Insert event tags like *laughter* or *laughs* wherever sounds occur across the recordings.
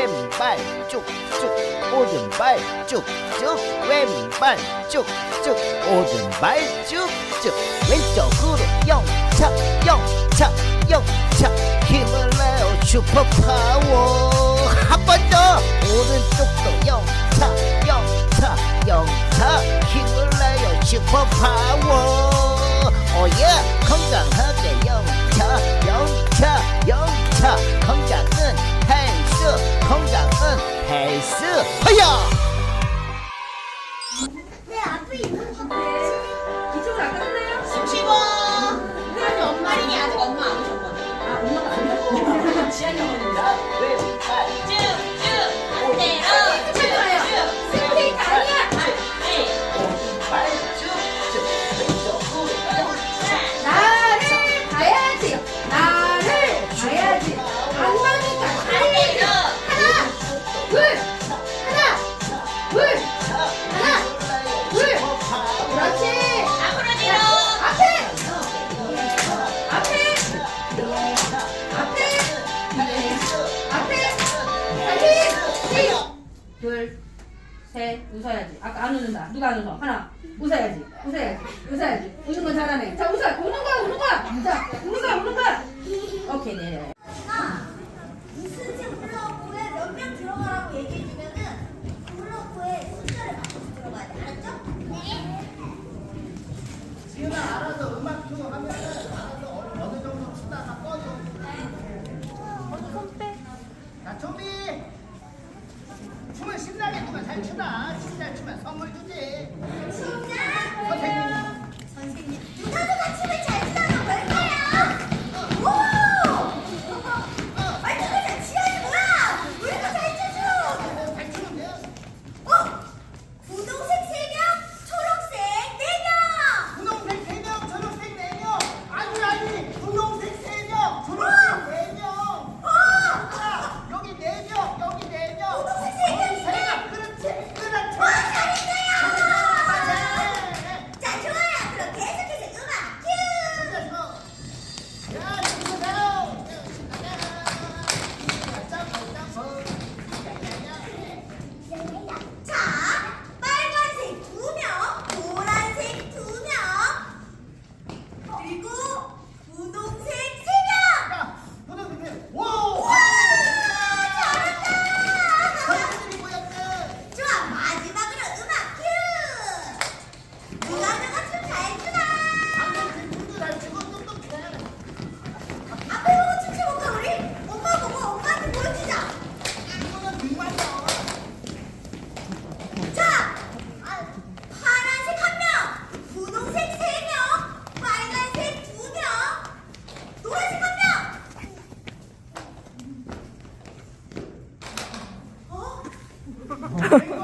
왼발 쭉쭉 오른발 쭉쭉 왼발 쭉쭉 오른발 쭉쭉. 왼쪽으로 영차 영차 영차. 힘을 내요 슈퍼 파워. 한 번 더. 오른쪽도 영차 영차 영차. 힘을 내요 슈퍼 파워. 오예 건강 웃어야지. 아까 안 웃는다. 누가 안 웃어? 하나. 웃어야지. 웃어야지. 웃어야지. 웃는 건 잘하네 자 웃어. 우는 거야 우는 거야. 자 우는 거야 우는 거야. 오케이 네. 이수지 블로그에 몇 명 들어가라고 얘기해주면은 그 블로그에 숫자를 맞춰서 들어가야 돼. 알았죠? 네. 지은아 알아서 음악 좀 하면은 알아서 어느, 어느 정도 추다가 꺼줘. 언니 손빼. 자 준비. 춤을 신나게 누가 잘 추나? 신나게 추면 선물 주지. 시작 Oh. *laughs*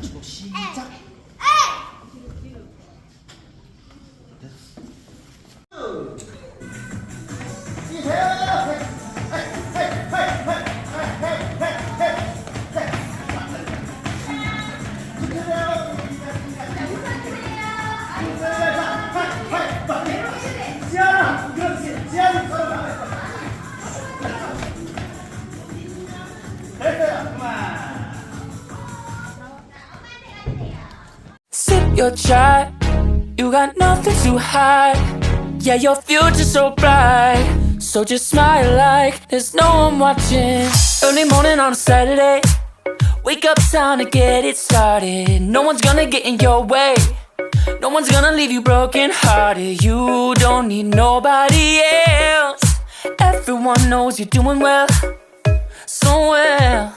出犀利张。Your child. You got nothing to hide. Yeah, your future's so bright. So just smile like there's no one watching. Early morning on a Saturday. Wake up, time to get it started. No one's gonna get in your way. No one's gonna leave you broken hearted. You don't need nobody else. Everyone knows you're doing well, so well.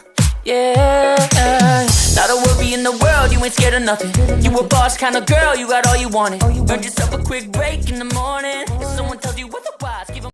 ain't scared of nothing. You a boss kind of girl, you got all you wanted. Earn yourself a quick break in the morning. If someone tells you otherwise, give them